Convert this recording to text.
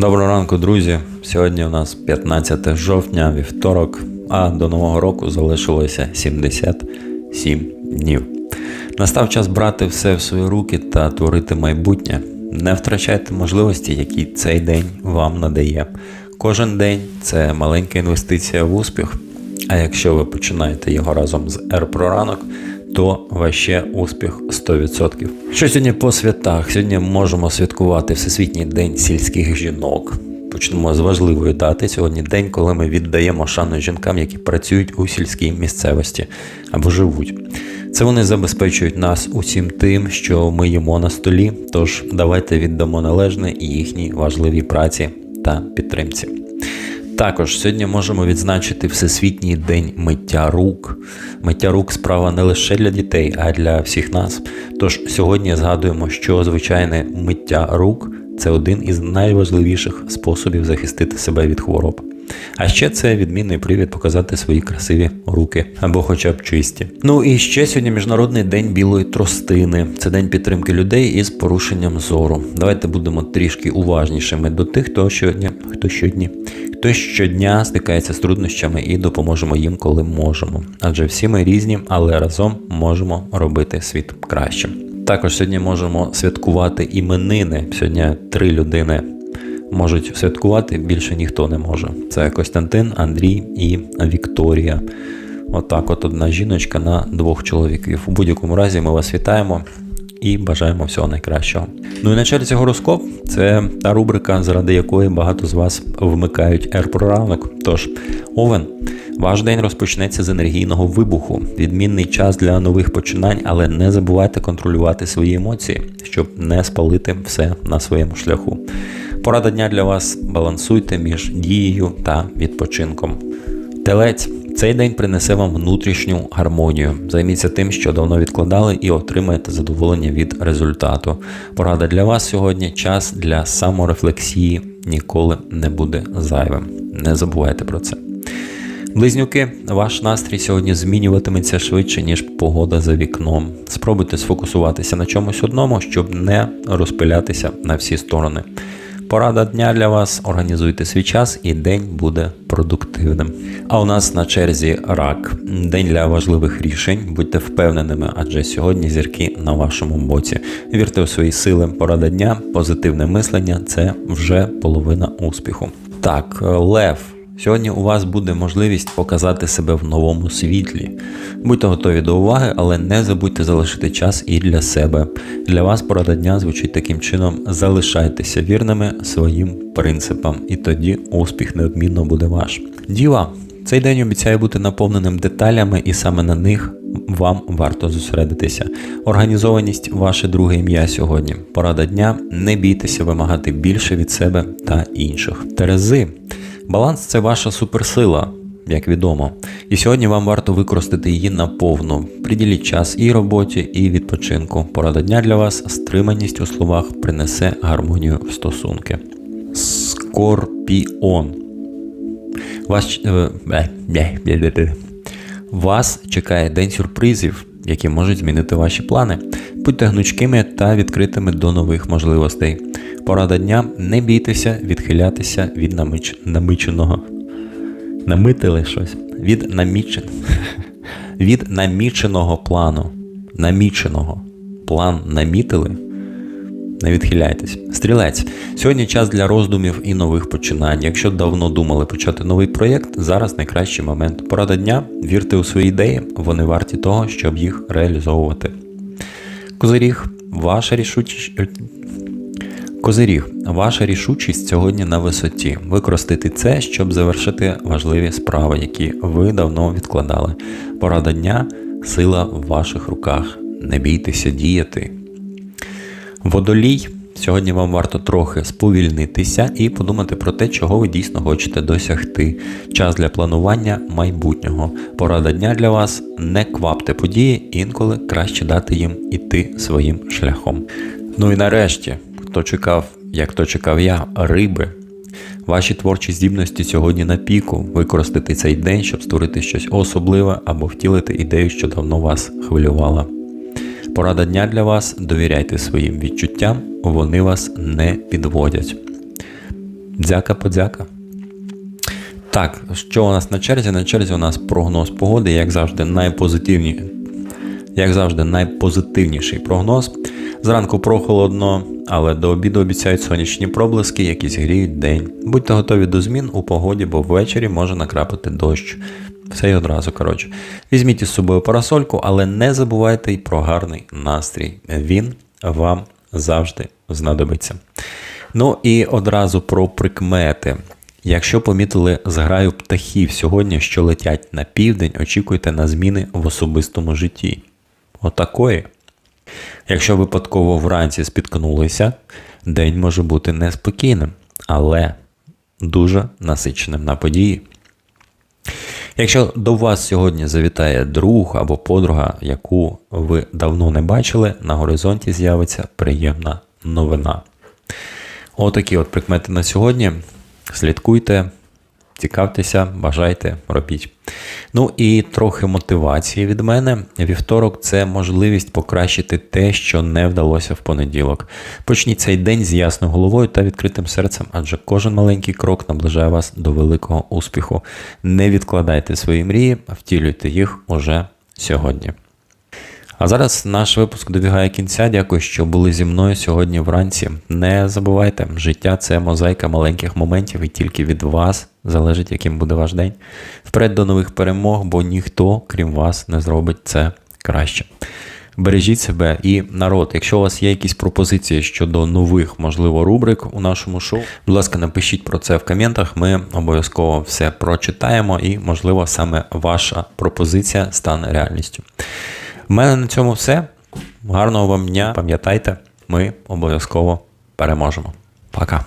Доброго ранку, друзі. Сьогодні у нас 15 жовтня, вівторок, а до нового року залишилося 77 днів. Настав час брати все в свої руки та творити майбутнє. Не втрачайте можливості, які цей день вам надає. Кожен день це маленька інвестиція в успіх. А якщо ви починаєте його разом з R про ранок, то ваще успіх 100%. Що сьогодні по святах? Сьогодні можемо святкувати Всесвітній день сільських жінок. Почнемо з важливої дати. Сьогодні день, коли ми віддаємо шану жінкам, які працюють у сільській місцевості або живуть. Це вони забезпечують нас усім тим, що ми їмо на столі. Тож давайте віддамо належне і їхній важливій праці та підтримці. Також сьогодні можемо відзначити Всесвітній день миття рук. Миття рук справа не лише для дітей, а й для всіх нас. Тож сьогодні згадуємо, що звичайне миття рук це один із найважливіших способів захистити себе від хвороб. А ще це відмінний привід показати свої красиві руки або хоча б чисті. Ну і ще сьогодні міжнародний день білої тростини. Це день підтримки людей із порушенням зору. Давайте будемо трішки уважнішими до тих, хто щодня, хто щодні, хто щодня стикається з труднощами і допоможемо їм, коли можемо. Адже всі ми різні, але разом можемо робити світ кращим. Також сьогодні можемо святкувати іменини. Сьогодні три людини можуть святкувати, більше ніхто не може. Це Костянтин, Андрій і Вікторія. Отак, от одна жіночка на двох чоловіків. У будь-якому разі ми вас вітаємо і бажаємо всього найкращого. Ну і на черзі гороскоп це та рубрика, заради якої багато з вас вмикають про ранок. Тож, Овен, ваш день розпочнеться з енергійного вибуху, відмінний час для нових починань, але не забувайте контролювати свої емоції, щоб не спалити все на своєму шляху. Порада дня для вас балансуйте між дією та відпочинком. Телець. Цей день принесе вам внутрішню гармонію. Займіться тим, що давно відкладали, і отримаєте задоволення від результату. Порада для вас сьогодні час для саморефлексії ніколи не буде зайвим. Не забувайте про це. Близнюки, ваш настрій сьогодні змінюватиметься швидше, ніж погода за вікном. Спробуйте сфокусуватися на чомусь одному, щоб не розпилятися на всі сторони. Порада дня для вас. Організуйте свій час і день буде продуктивним. А у нас на черзі рак. День для важливих рішень. Будьте впевненими, адже сьогодні зірки на вашому боці. Вірте у свої сили. Порада дня, позитивне мислення це вже половина успіху. Так, лев. Сьогодні у вас буде можливість показати себе в новому світлі. Будьте готові до уваги, але не забудьте залишити час і для себе. Для вас порада дня звучить таким чином: залишайтеся вірними своїм принципам, і тоді успіх неодмінно буде ваш. Діва, цей день обіцяє бути наповненим деталями, і саме на них вам варто зосередитися. Організованість ваше друге ім'я сьогодні. Порада дня: не бійтеся вимагати більше від себе та інших. Терези. Баланс це ваша суперсила, як відомо. І сьогодні вам варто використати її наповну. Приділіть час і роботі, і відпочинку. Порада дня для вас стриманість у словах принесе гармонію в стосунки. Скорпіон. Вас, е, вас чекає день сюрпризів, які можуть змінити ваші плани. Будьте гнучкими та відкритими до нових можливостей. Порада дня не бійтеся відхилятися від намич... намиченого. Намитили щось. Від намічен... від наміченого плану. Наміченого. План намітили. Не відхиляйтесь. Стрілець. Сьогодні час для роздумів і нових починань. Якщо давно думали почати новий проєкт, зараз найкращий момент. Порада дня. Вірте у свої ідеї, вони варті того, щоб їх реалізовувати. Козиріг. Ваша рішучість. Козиріг, ваша рішучість сьогодні на висоті. Використати це, щоб завершити важливі справи, які ви давно відкладали. Порада дня, сила в ваших руках. Не бійтеся діяти. Водолій. Сьогодні вам варто трохи сповільнитися і подумати про те, чого ви дійсно хочете досягти. Час для планування майбутнього. Порада дня для вас не квапте події, інколи краще дати їм іти своїм шляхом. Ну і нарешті хто чекав, як то чекав я, риби. Ваші творчі здібності сьогодні на піку. Використати цей день, щоб створити щось особливе або втілити ідею, що давно вас хвилювала. Порада дня для вас: довіряйте своїм відчуттям, вони вас не підводять. Дзяка подзяка. Так, що у нас на черзі? На черзі у нас прогноз погоди, як завжди, найпозитивні, як завжди, найпозитивніший прогноз. Зранку прохолодно, але до обіду обіцяють сонячні проблиски, які зігріють день. Будьте готові до змін у погоді, бо ввечері може накрапати дощ. Все й одразу, коротше. Візьміть із собою парасольку, але не забувайте й про гарний настрій. Він вам завжди знадобиться. Ну і одразу про прикмети. Якщо помітили зграю птахів сьогодні, що летять на південь, очікуйте на зміни в особистому житті. Отакої. Якщо випадково вранці спіткнулися, день може бути неспокійним, але дуже насиченим на події. Якщо до вас сьогодні завітає друг або подруга, яку ви давно не бачили, на горизонті з'явиться приємна новина. Отакі от прикмети на сьогодні. Слідкуйте, цікавтеся, бажайте, робіть. Ну і трохи мотивації від мене. Вівторок це можливість покращити те, що не вдалося в понеділок. Почніть цей день з ясною головою та відкритим серцем, адже кожен маленький крок наближає вас до великого успіху. Не відкладайте свої мрії, а втілюйте їх уже сьогодні. А зараз наш випуск добігає кінця. Дякую, що були зі мною сьогодні вранці. Не забувайте, життя це мозаїка маленьких моментів, і тільки від вас залежить, яким буде ваш день. Вперед до нових перемог, бо ніхто, крім вас, не зробить це краще. Бережіть себе і народ. Якщо у вас є якісь пропозиції щодо нових, можливо, рубрик у нашому шоу, будь ласка, напишіть про це в коментах. Ми обов'язково все прочитаємо, і, можливо, саме ваша пропозиція стане реальністю. У мене на цьому все. Гарного вам дня. Пам'ятайте, ми обов'язково переможемо. Пока.